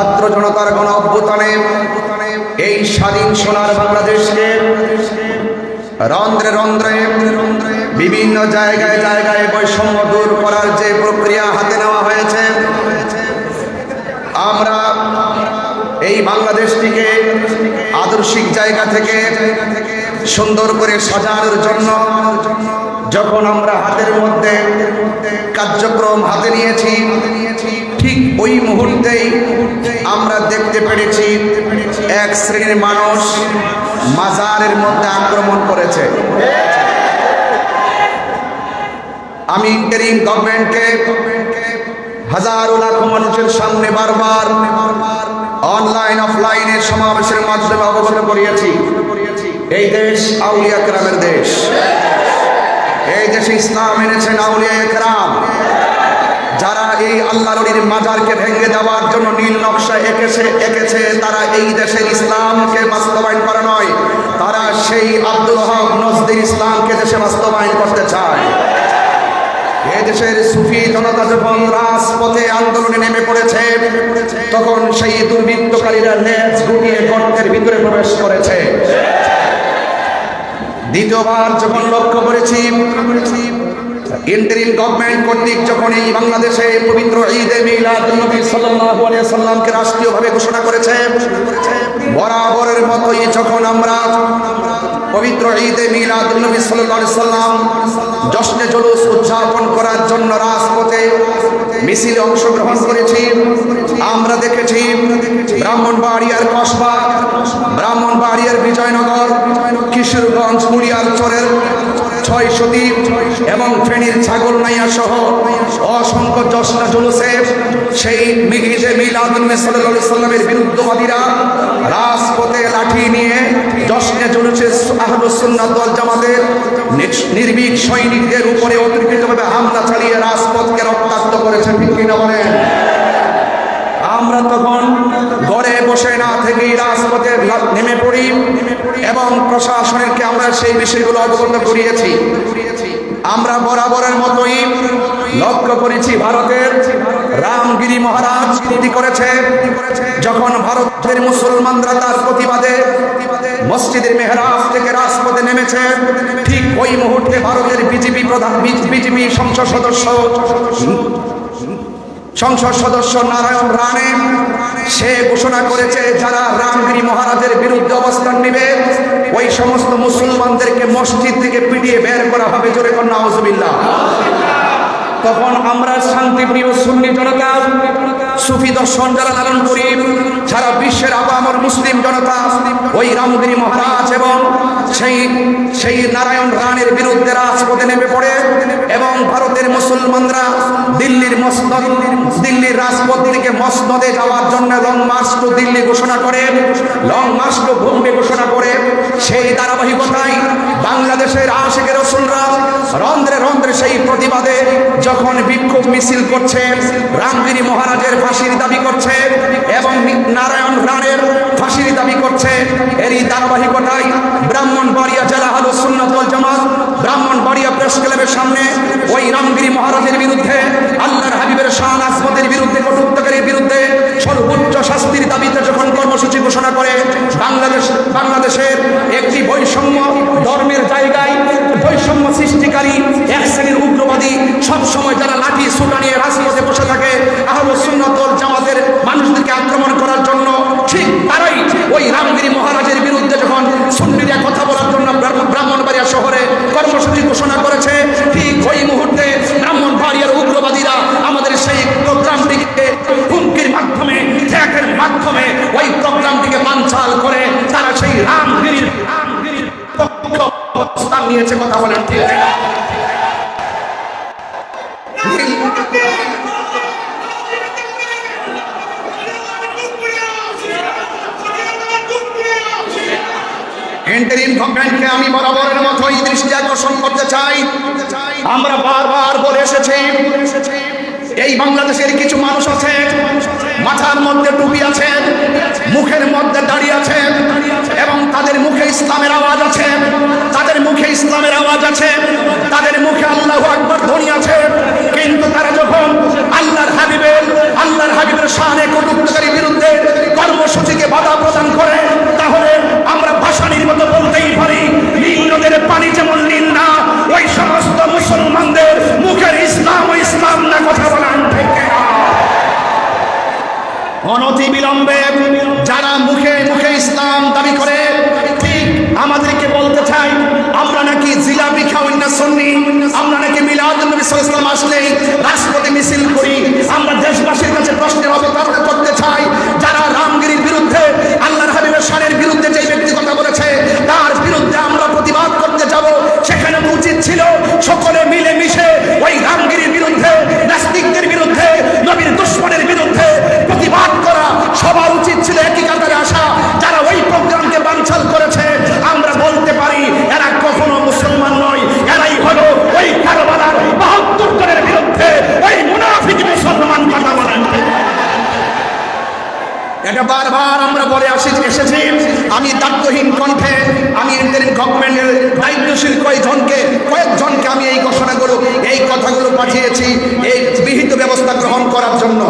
ছাত্র জনতার গণ অভ্যুত্থানে এই স্বাধীন সোনার বাংলাদেশকে রন্ধ্রে রন্ধ্রে বিভিন্ন জায়গায় জায়গায় বৈষম্য দূর করার যে প্রক্রিয়া হাতে নেওয়া হয়েছে, আমরা এই বাংলাদেশটিকে আদর্শিক জায়গা থেকে সুন্দর করে সাজানোর জন্য যখন আমরা হাতের মধ্যে কার্যক্রম হাতে নিয়েছি, ঠিক ওই মুহূর্তেই আমরা দেখতে পেরেছি এক শ্রেণির মানুষ মাজারের মধ্যে আক্রমণ করেছে। আমি ইন্টারিম গভর্নমেন্টকে হাজারো লাখ মানুষের সামনে বারবার অনলাইন অফলাইনের সমাবেশের মাধ্যমে অবগত করিয়েছি। এই দেশ আউলিয়া কেরামের দেশ। এই দেশে ইসলাম এনেছেন আউলিয়া কেরাম যারা এই আল্লাহ নদীর মাজারকে ভেঙে দেওয়ার জন্য নীল নকশা এঁকেছে এঁকেছে, তারা এই দেশের ইসলামকে বাস্তবায়ন করা নয়। তারা সেই আব্দুল হক নজদির ইসলামকে দেশে বাস্তবায়ন করতে চায়। দেশের সুফি জনতা যখন রাজপথে আন্দোলনে নেমে পড়েছে, তখন সেই দুর্বৃত্তকারীরা লেজ গুটিয়ে গর্তের ভিতরে প্রবেশ করেছে। দ্বিতীয়বার যখন লক্ষ্য করেছি ইন্টারিম গভর্নমেন্ট কর্তৃক যখন এই বাংলাদেশে পবিত্র ঈদে মিলাদুন্নবী সাল্লাল্লাহু আলাইহি সাল্লামকে রাষ্ট্রীয়ভাবে ঘোষণা করেছে, বরাবরের মতোই যখন আমরা পবিত্র ঈদে মিলাদুন্নবী সাল্লাল্লাহু আলাইহি সাল্লাম জশ্নে জুলুস উদযাপন করার জন্য রাজপথে মিছিলে অংশগ্রহণ করেছি। আমরা দেখেছি ব্রাহ্মণবাড়িয়ার কসবা, ব্রাহ্মণবাড়িয়ার বিজয়নগর, কিশোরগঞ্জ, মুড়িয়ার চরের ছয় সতী এবং ফেনীর ছাগল নাইয়া সহ অসংখ্য জশনা জুলুসে সেই মিহিজে মিলাদুল্লাহ সাল্লাল্লাহু সাল্লামের বিরুদ্ধবাদীরা রাজপথে লাঠি নিয়ে জশনে জুলুসে আহলুস সুন্নাত ওয়াল জামাতের নির্ভীক সৈনিকদের উপরে কিনা বলেন আমরা তখন ঘরে বসে না থেকেই রাজপথে নেমে পড়ি এবং প্রশাসনেরকে আমরা সেই বিষয়গুলো অবগত করিয়েছি। আমরা বরাবরের মতোই লক্ষ্য করেছি ভারতের রামগিরি মহারাজ কৃতি করেছে। যখন ভারতের মুসলমানরা তার প্রতিবাদে মসজিদের মেহরাব থেকে রাজপথে নেমেছে, ঠিক ওই মুহূর্তে ভারতের বিজেপি প্রধান বিজেপি সংসদ সদস্য সংসদ সদস্য নারায়ণ রানে সে ঘোষণা করেছে যারা রামগিরি মহারাজের বিরুদ্ধে অবস্থান নেবে, ওই সমস্ত মুসলমানদেরকে মসজিদ থেকে পিটিয়ে বের করা হবে। জোরে কন্যা আউজবিল্লা তখন আমরা শান্তিপ্রিয় সুন্নি জনতা, সুফি দর্শন যারা লালন করি, সারা বিশ্বের আবামর মুসলিম জনতা, ওই রামগিরি মহারাজ এবং সেই সেই নারায়ণ রানের বিরুদ্ধে রাজপথে নেমে পড়ে এবং ভারতের মুসলমানরা দিল্লির মসনদ, দিল্লির রাজপথ থেকে মসনদে যাওয়ার জন্য লং মার্চ টু দিল্লি ঘোষণা করে লং মার্চ টু বোম্বে ঘোষণা করে। সেই ধারাবাহিকতায় বাংলাদেশের আশেকের রসুলরা রন্ধ্রে রন্ধ্রে সেই প্রতিবাদে যখন বিক্ষোভ মিছিল করছে, রামগিরি মহারাজের ফাঁসির দাবি করছে এবং নারায়ণ রানের ফাঁসির দাবি করছে এরই ধারাবাহিকতায় ব্রাহ্মণবাড়িয়া জেলা হালু সুন্নত জামাত ব্রাহ্মণবাড়িয়া প্রেস ক্লাবের সামনে। ওই রামগিরি মহারাজের বিরুদ্ধে বানচাল করে তারা সেই রামগিরির অবস্থান নিয়েছে কথা বলেন আমি বরাবরের মতো এই দৃষ্টি আকর্ষণ করতে চাই। আমরা বারবার বলে এসেছি, এই বাংলাদেশের কিছু মানুষ আছে মাথার মধ্যে টুপি আছে, মুখের মধ্যে দাঁড়িয়ে আছে, এবং তাদের মুখে ইসলামের আওয়াজ আছে, তাদের মুখে ইসলামের আওয়াজ যারা মুখে মুখে ইসলাম দাবি করে, ঠিক আমাদেরকে বলতে চাই, আমরা নাকি জিলাপি খাওয়াই না সন্নি? আমরা নাকি মিলাদ নবী আলাইহি আসলেই রাষ্ট্রপতি মিছিল করি। আমরা দেশবাসীর কাছে প্রশ্নের অবতারণা বারবার আমরা বলে আসি, এসেছি। আমি দায়িত্বহীন কণ্ঠে, আমি ইন্টারিম গভর্নমেন্টের দায়িত্বশীল কয়েকজনকে কয়েকজনকে আমি এই ঘোষণাগুলো, এই কথাগুলো পাঠিয়েছি, এই বিহিত ব্যবস্থা গ্রহণ করার জন্য।